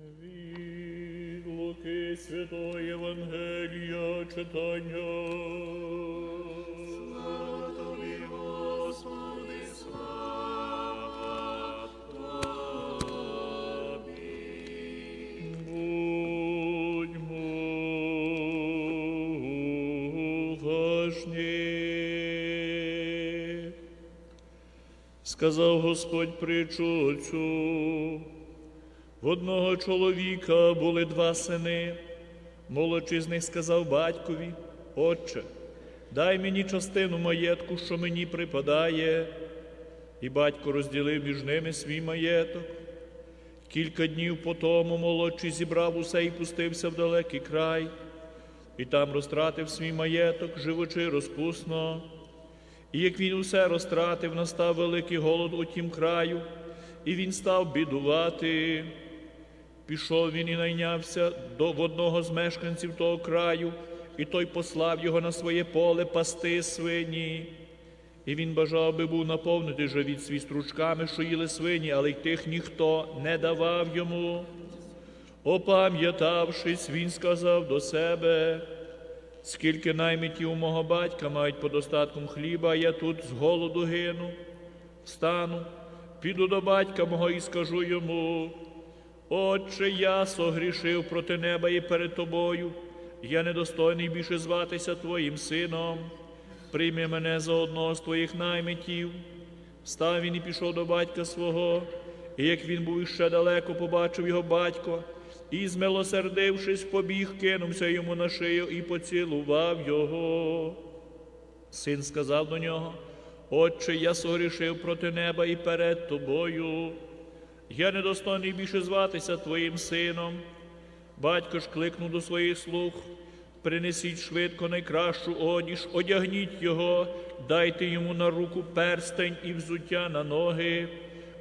Від Луки Святого Євангелія читання. Слава тобі, Господи, слава тобі. Будьмо уважні. Сказав Господь притчу цю. В одного чоловіка були два сини. Молодший з них сказав батькові, Отче, дай мені частину маєтку, що мені припадає. І батько розділив між ними свій маєток. Кілька днів по тому молодший зібрав усе і пустився в далекий край, і там розтратив свій маєток, живучи розпусно. І як він усе розтратив, настав великий голод у тім краю, і він став бідувати. Пішов він і найнявся до в одного з мешканців того краю, і той послав його на своє поле пасти свині. І він бажав би був наповнити живіт свій стручками, що їли свині, але й тих ніхто не давав йому. Опам'ятавшись, він сказав до себе, скільки наймитів у мого батька мають подостатком хліба, а я тут з голоду гину. Встану, піду до батька мого і скажу йому. Отче, я согрішив проти неба і перед тобою, я недостойний більше зватися твоїм сином. Прийми мене за одного з твоїх наймитів. Встав він і пішов до батька свого, і як він був іще далеко, побачив його батько, і, змилосердившись, побіг, кинувся йому на шию і поцілував його. Син сказав до нього: Отче, я согрішив проти неба і перед тобою. Я недостойний більше зватися твоїм сином. Батько ж кликнув до своїх слуг, принесіть швидко найкращу одіж, одягніть його, дайте йому на руку перстень і взуття на ноги,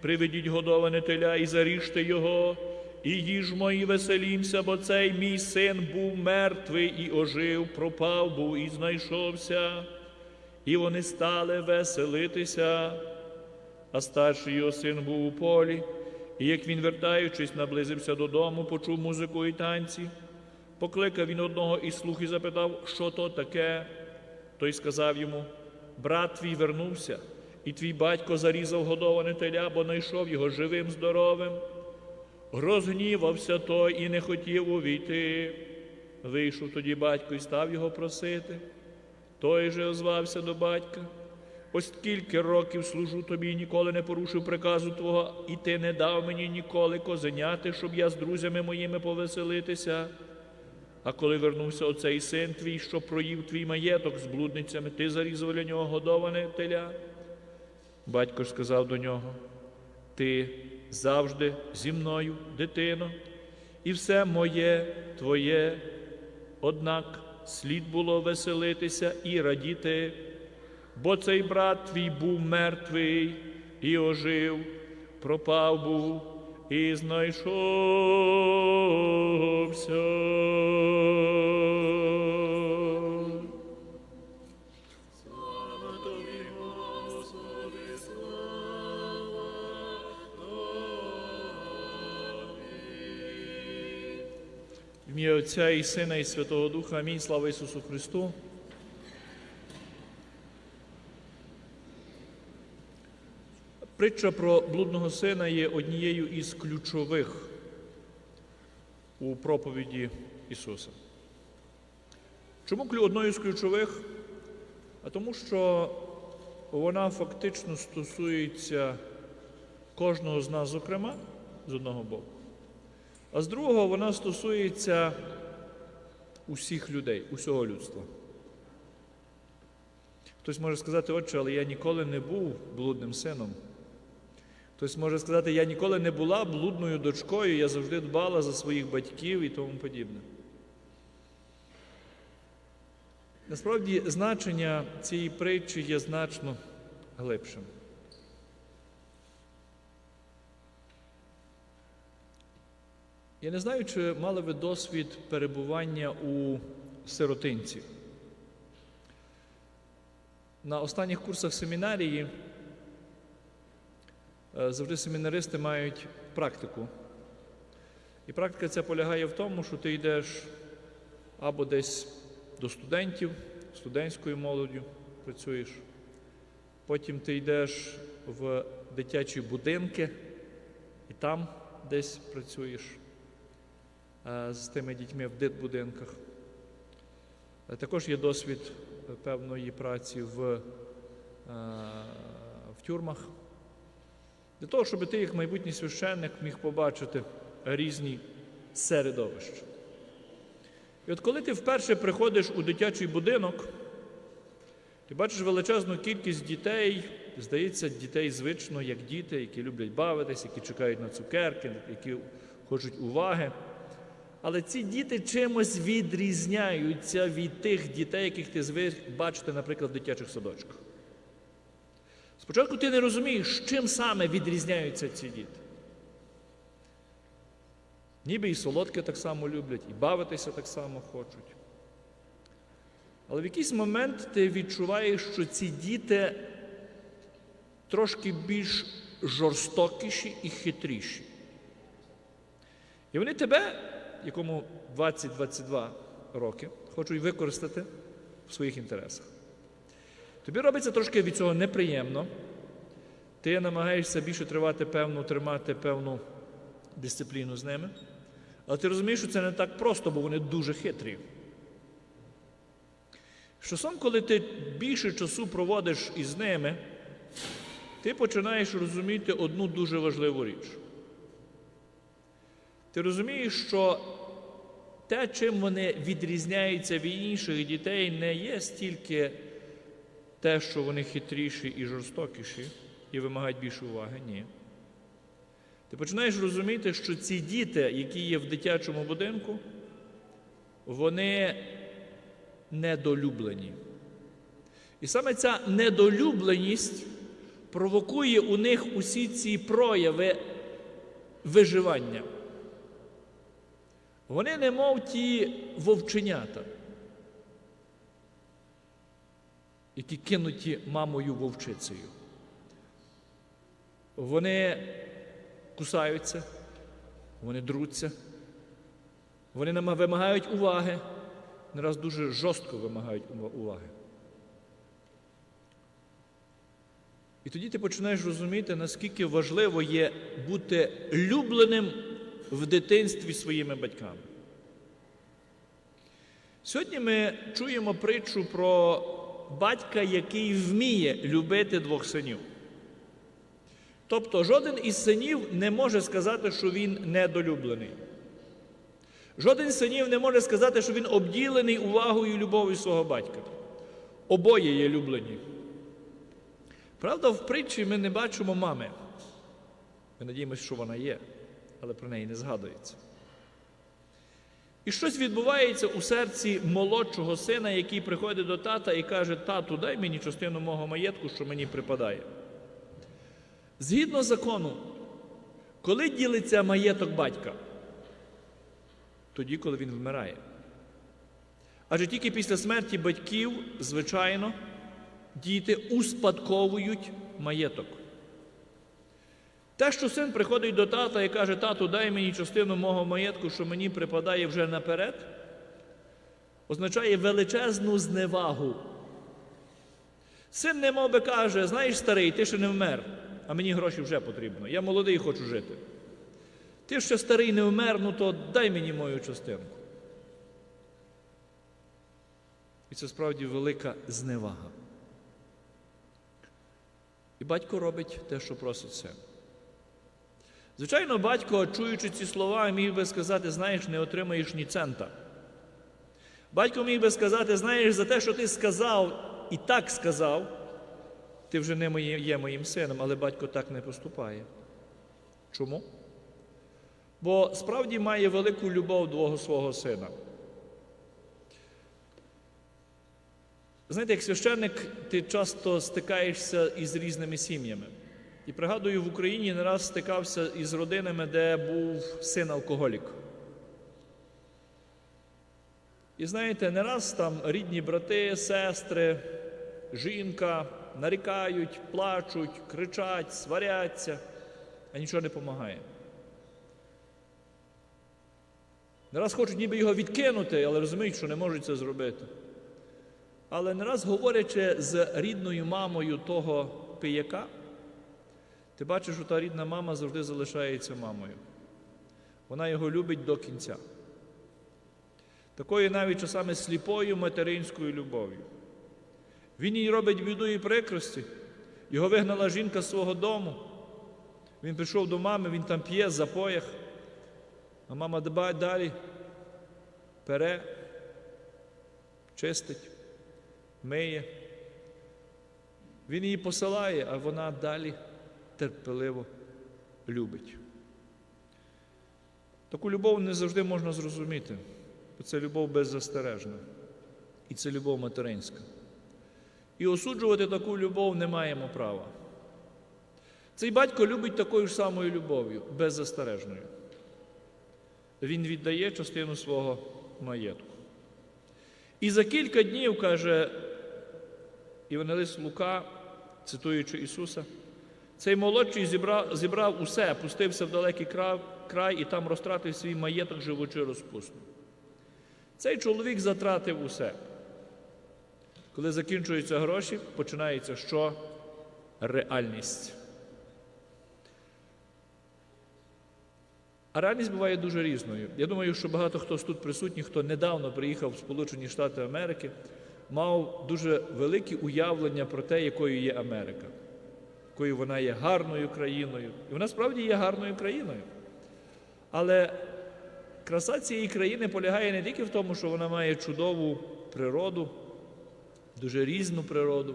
приведіть годоване теля і заріжте його, і їжмо і веселімся, бо цей мій син був мертвий і ожив, пропав був і знайшовся. І вони стали веселитися, а старший його син був у полі. І як він, вертаючись, наблизився додому, почув музику і танці, покликав він одного із слуг і запитав, що то таке. Той сказав йому: брат твій вернувся, і твій батько зарізав годоване теля, бо знайшов його живим, здоровим. Розгнівався той і не хотів увійти. Вийшов тоді батько і став його просити. Той же озвався до батька. Ось скільки років служу тобі і ніколи не порушив приказу Твого, і ти не дав мені ніколи козеняти, щоб я з друзями моїми повеселитися. А коли вернувся оцей син твій, що проїв твій маєток з блудницями, ти зарізав для нього годоване теля. Батько ж сказав до нього: Ти завжди зі мною, дитино, і все моє твоє, однак слід було веселитися і радіти бо цей брат твій був мертвий і ожив, пропав був і знайшовся. В ім'я Отця і Сина, і Святого Духа. Амінь. Слава Ісусу Христу. Притча про блудного сина є однією із ключових у проповіді Ісуса. Чому одною з ключових? А тому, що вона фактично стосується кожного з нас, зокрема, з одного боку. А з другого вона стосується усіх людей, усього людства. Хтось може сказати, отче, але я ніколи не був блудним сином. Хтось може сказати, я ніколи не була блудною дочкою, я завжди дбала за своїх батьків і тому подібне. Насправді, значення цієї притчі є значно глибшим. Я не знаю, чи мали ви досвід перебування у сиротинці. На останніх курсах семінарії завжди семінаристи мають практику. І практика ця полягає в тому, що ти йдеш або десь до студентів, студентською молоддю працюєш, потім ти йдеш в дитячі будинки і там десь працюєш е, з тими дітьми в дитбудинках. Е, Також є досвід е, певної праці в, е, в тюрмах. Для того, щоб ти, як майбутній священник, міг побачити різні середовища. І от коли ти вперше приходиш у дитячий будинок, ти бачиш величезну кількість дітей, здається, дітей звично, як діти, які люблять бавитись, які чекають на цукерки, які хочуть уваги. Але ці діти чимось відрізняються від тих дітей, яких ти звик бачити, наприклад, в дитячих садочках. Спочатку ти не розумієш, чим саме відрізняються ці діти. Ніби і солодке так само люблять, і бавитися так само хочуть. Але в якийсь момент ти відчуваєш, що ці діти трошки більш жорстокіші і хитріші. І вони тебе, якому 20-22 роки, хочуть використати в своїх інтересах. Тобі робиться трошки від цього неприємно. Ти намагаєшся більше тривати певну, тримати певну дисципліну з ними. Але ти розумієш, що це не так просто, бо вони дуже хитрі. З Часом, коли ти більше часу проводиш із ними, ти починаєш розуміти одну дуже важливу річ. Ти розумієш, що те, чим вони відрізняються від інших дітей, не є стільки те, що вони хитріші і жорстокіші і вимагають більше уваги. Ні. Ти починаєш розуміти, що ці діти, які є в дитячому будинку, вони недолюблені. І саме ця недолюбленість провокує у них усі ці прояви виживання. Вони не мов ті вовченята, які кинуті мамою вовчицею. Вони кусаються, вони друться, вони вимагають уваги, не раз дуже жорстко вимагають уваги. І тоді ти починаєш розуміти, наскільки важливо є бути любленим в дитинстві своїми батьками. Сьогодні ми чуємо притчу про батька, який вміє любити двох синів. Тобто жоден із синів не може сказати, що він недолюблений. Жоден з синів не може сказати, що він обділений увагою і любов'ю свого батька. Обоє є люблені. Правда, в притчі ми не бачимо мами. Ми надіємося, що вона є, але про неї не згадується. І щось відбувається у серці молодшого сина, який приходить до тата і каже: Тату, дай мені частину мого маєтку, що мені припадає. Згідно закону, коли ділиться маєток батька? Тоді, коли він вмирає. Адже тільки після смерті батьків, звичайно, діти успадковують маєток. Те, що син приходить до тата і каже, тату, дай мені частину мого маєтку, що мені припадає вже наперед, означає величезну зневагу. Син не мов би каже, знаєш, старий, ти ще не вмер, а мені гроші вже потрібно. Я молодий хочу жити. Ти ще старий не вмер, ну то дай мені мою частинку. І це справді велика зневага. І батько робить те, що просить син. Звичайно, батько, чуючи ці слова, міг би сказати, знаєш, не отримаєш ні цента. Батько міг би сказати, знаєш, за те, що ти сказав і так сказав, ти вже не є моїм сином, але батько так не поступає. Чому? Бо справді має велику любов до свого сина. Знаєте, як священник, ти часто стикаєшся із різними сім'ями. І пригадую, в Україні не раз стикався із родинами, де був син алкоголік. І знаєте, не раз там рідні брати, сестри, жінка нарікають, плачуть, кричать, сваряться, а нічого не допомагає. Не раз хочуть ніби його відкинути, але розуміють, що не можуть це зробити. Але не раз говорячи з рідною мамою того пияка, ти бачиш, що та рідна мама завжди залишається мамою. Вона його любить до кінця. Такою навіть часами сліпою материнською любов'ю. Він їй робить біду і прикрості. Його вигнала жінка з свого дому. Він прийшов до мами, він там п'є запоях, а мама дбає далі, пере, чистить, миє. Він її посилає, а вона далі терпеливо любить. Таку любов не завжди можна зрозуміти, бо це любов беззастережна. І це любов материнська. І осуджувати таку любов не маємо права. Цей батько любить такою ж самою любов'ю, беззастережною. Він віддає частину свого маєтку. І за кілька днів, каже Євангелист Лука, цитуючи Ісуса, цей молодший зібрав, зібрав усе, пустився в далекий край, і там розтратив свій маєток, живучи розпусно. Цей чоловік затратив усе. Коли закінчуються гроші, починається що? Реальність. А реальність буває дуже різною. Я думаю, що багато хто з тут присутніх, хто недавно приїхав в Сполучені Штати Америки, мав дуже великі уявлення про те, якою є Америка, якою вона є гарною країною. І вона справді є гарною країною. Але краса цієї країни полягає не тільки в тому, що вона має чудову природу, дуже різну природу,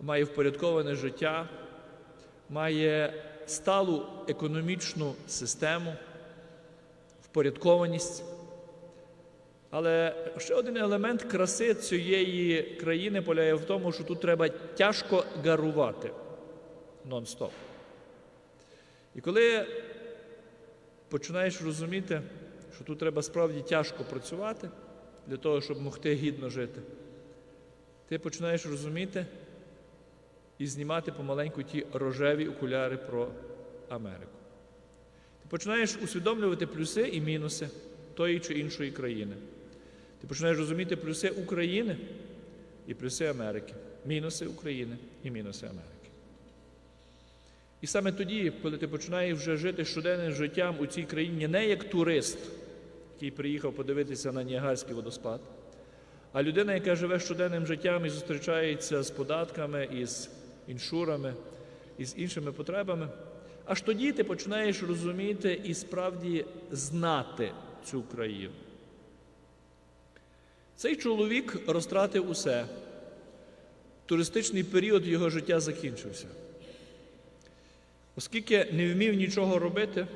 має впорядковане життя, має сталу економічну систему, впорядкованість. Але ще один елемент краси цієї країни полягає в тому, що тут треба тяжко гарувати нон-стоп. І коли починаєш розуміти, що тут треба справді тяжко працювати для того, щоб могти гідно жити, ти починаєш розуміти і знімати помаленьку ті рожеві окуляри про Америку. Ти починаєш усвідомлювати плюси і мінуси тої чи іншої країни. Ти починаєш розуміти плюси України і плюси Америки, мінуси України і мінуси Америки. І саме тоді, коли ти починаєш вже жити щоденним життям у цій країні, не як турист, який приїхав подивитися на Ніагарський водоспад, а людина, яка живе щоденним життям і зустрічається з податками, із іншурами, і з іншими потребами, аж тоді ти починаєш розуміти і справді знати цю країну. Цей чоловік розтратив усе. Туристичний період його життя закінчився. Оскільки не вмів нічого робити,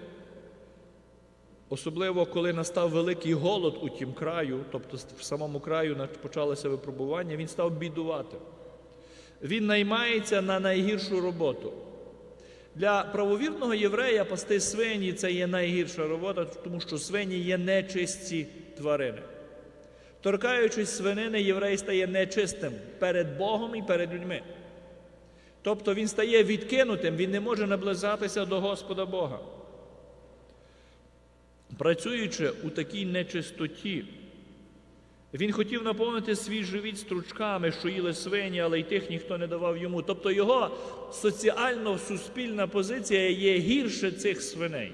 особливо коли настав великий голод у тім краю, тобто в самому краю почалося випробування, він став бідувати. Він наймається на найгіршу роботу. Для правовірного єврея пасти свині це є найгірша робота, тому що свині є нечисті тварини. Торкаючись свинини, єврей стає нечистим перед Богом і перед людьми. Тобто він стає відкинутим, він не може наближатися до Господа Бога. Працюючи у такій нечистоті, він хотів наповнити свій живіт стручками, що їли свині, але й тих ніхто не давав йому. Тобто його соціально-суспільна позиція є гірше цих свиней.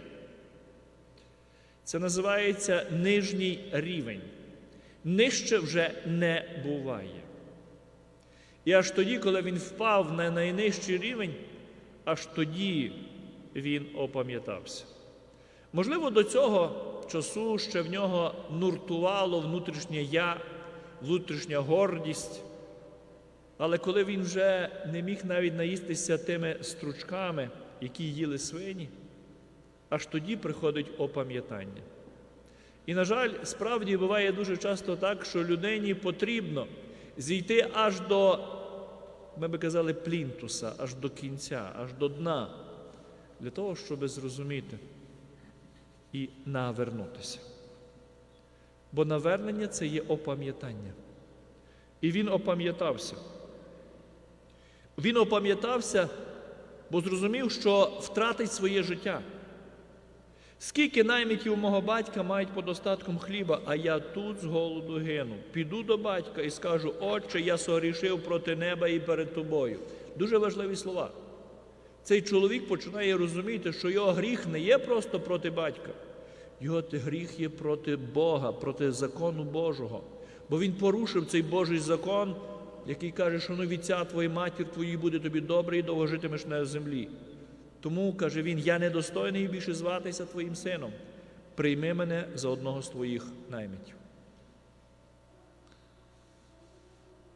Це називається нижній рівень. Нижче вже не буває. І аж тоді, коли він впав на найнижчий рівень, аж тоді він опам'ятався. Можливо, до цього часу ще в нього нуртувало внутрішнє я, внутрішня гордість. Але коли він вже не міг навіть наїстися тими стручками, які їли свині, аж тоді приходить опам'ятання. І, на жаль, справді буває дуже часто так, що людині потрібно зійти аж до, ми би казали, плінтуса, аж до кінця, аж до дна, для того, щоб зрозуміти і навернутися. Бо навернення це є опам'ятання. І він опам'ятався. Він опам'ятався, бо зрозумів, що втратить своє життя. Скільки наймітів мого батька мають по достатком хліба, а я тут з голоду гину. Піду до батька і скажу, Отче, я согрішив проти неба і перед тобою. Дуже важливі слова. Цей чоловік починає розуміти, що його гріх не є просто проти батька. Його гріх є проти Бога, проти закону Божого. Бо він порушив цей Божий закон, який каже, що ну віця твої матір твої буде тобі добре і довго житимеш на землі. Тому, каже він, я недостойний більше зватися твоїм сином. Прийми мене за одного з твоїх наймитів.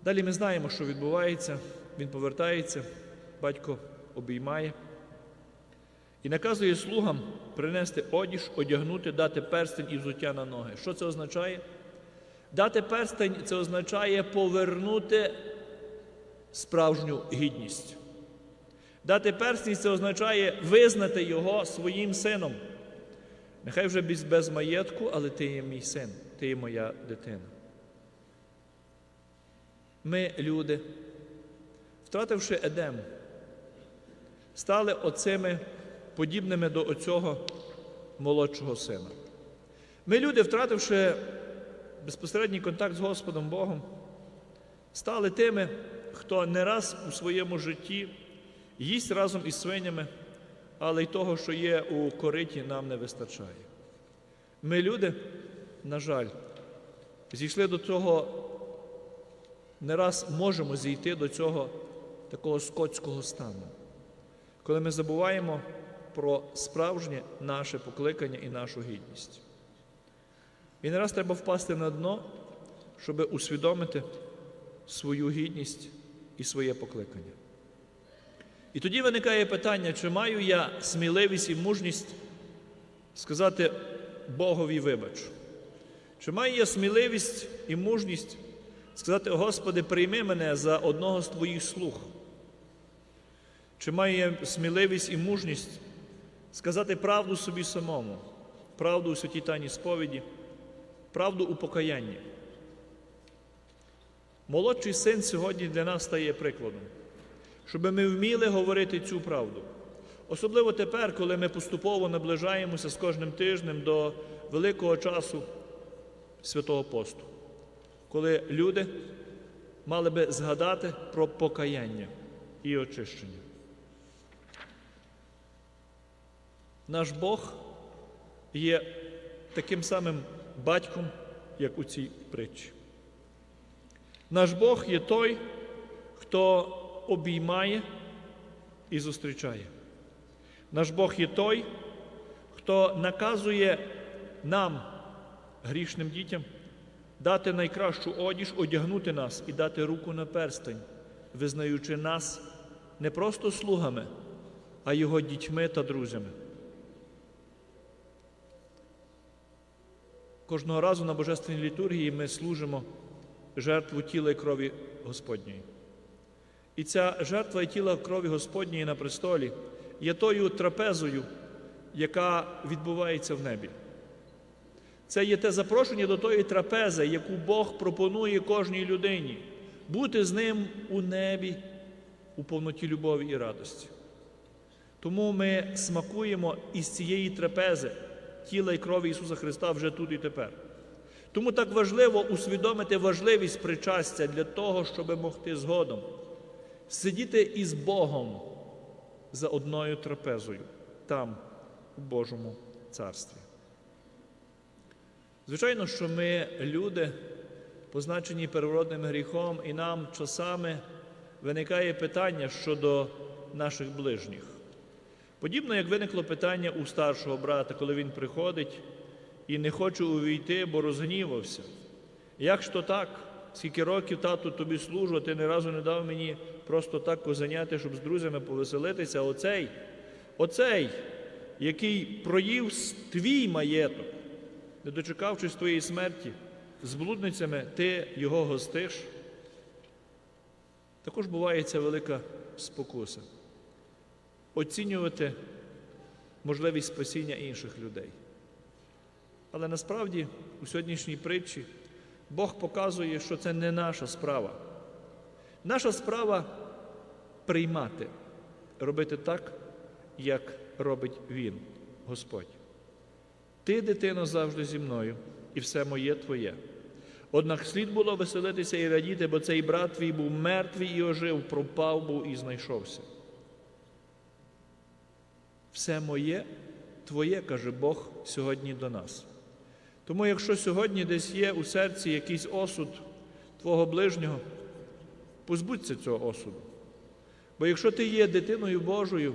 Далі ми знаємо, що відбувається. Він повертається, батько обіймає і наказує слугам принести одіж, одягнути, дати перстень і взуття на ноги. Що це означає? Дати перстень це означає повернути справжню гідність. Дати перстень це означає визнати його своїм сином. Нехай вже без маєтку, але ти є мій син, ти є моя дитина. Ми, люди, втративши Едем, стали оцими подібними до оцього молодшого сина. Ми, люди, втративши безпосередній контакт з Господом Богом, стали тими, хто не раз у своєму житті їсть разом із свинями, але й того, що є у кориті, нам не вистачає. Ми, люди, на жаль, зійшли до цього, не раз можемо зійти до цього такого скотського стану, коли ми забуваємо про справжнє наше покликання і нашу гідність. І не раз треба впасти на дно, щоб усвідомити свою гідність і своє покликання. І тоді виникає питання, чи маю я сміливість і мужність сказати Богові вибач? Чи маю я сміливість і мужність сказати, Господи, прийми мене за одного з Твоїх слуг? Чи маю я сміливість і мужність сказати правду собі самому, правду у святій тайній сповіді, правду у покаянні? Молодший син сьогодні для нас стає прикладом щоб ми вміли говорити цю правду. Особливо тепер, коли ми поступово наближаємося з кожним тижнем до великого часу святого посту, коли люди мали би згадати про покаяння і очищення. Наш Бог є таким самим батьком, як у цій притчі. Наш Бог є той, хто обіймає і зустрічає. Наш Бог є той, хто наказує нам, грішним дітям, дати найкращу одіж, одягнути нас і дати руку на перстень, визнаючи нас не просто слугами, а його дітьми та друзями. Кожного разу на Божественній літургії ми служимо жертву тіла і крові Господньої. І ця жертва і тіла крові Господньої на престолі є тою трапезою, яка відбувається в небі. Це є те запрошення до тої трапези, яку Бог пропонує кожній людині, бути з ним у небі у повноті любові і радості. Тому ми смакуємо із цієї трапези тіла і крові Ісуса Христа вже тут і тепер. Тому так важливо усвідомити важливість причастя для того, щоб могти згодом сидіти із Богом за одною трапезою там, у Божому царстві. Звичайно, що ми люди, позначені первородним гріхом, і нам часами виникає питання щодо наших ближніх. Подібно, як виникло питання у старшого брата, коли він приходить і не хоче увійти, бо розгнівався. Як ж то так? Скільки років тату тобі служу, а ти ні разу не дав мені просто так позаняти, щоб з друзями повеселитися. Оцей, оцей, який проїв твій маєток, не дочекавшись твоєї смерті, з блудницями ти його гостиш. Також буває ця велика спокуса. Оцінювати можливість спасіння інших людей. Але насправді у сьогоднішній притчі Бог показує, що це не наша справа. Наша справа приймати, робити так, як робить Він, Господь. Ти, дитино, завжди зі мною, і все моє твоє. Однак слід було веселитися і радіти, бо цей брат твій був мертвий і ожив, пропав був і знайшовся. Все моє твоє, каже Бог сьогодні до нас. Тому, якщо сьогодні десь є у серці якийсь осуд твого ближнього, позбудься цього осуду. Бо якщо ти є дитиною Божою,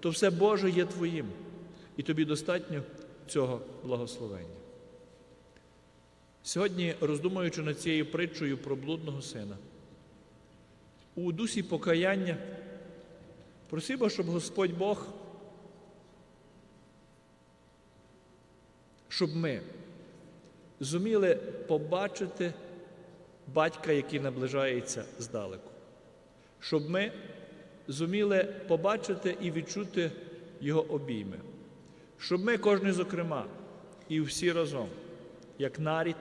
то все Боже є твоїм, і тобі достатньо цього благословення. Сьогодні, роздумуючи над цією притчою про блудного сина, у дусі покаяння просимо, щоб Господь Бог, щоб ми зуміли побачити батька, який наближається здалеку, щоб ми зуміли побачити і відчути його обійми, щоб ми, кожен зокрема, і всі разом, як нарід,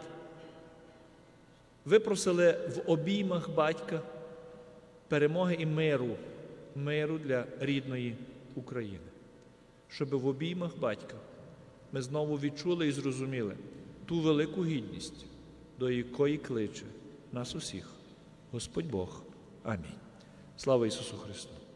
випросили в обіймах батька перемоги і миру, миру для рідної України, щоб в обіймах батька ми знову відчули і зрозуміли ту велику гідність, до якої кличе нас усіх Господь Бог. Амінь. Слава Ісусу Христу!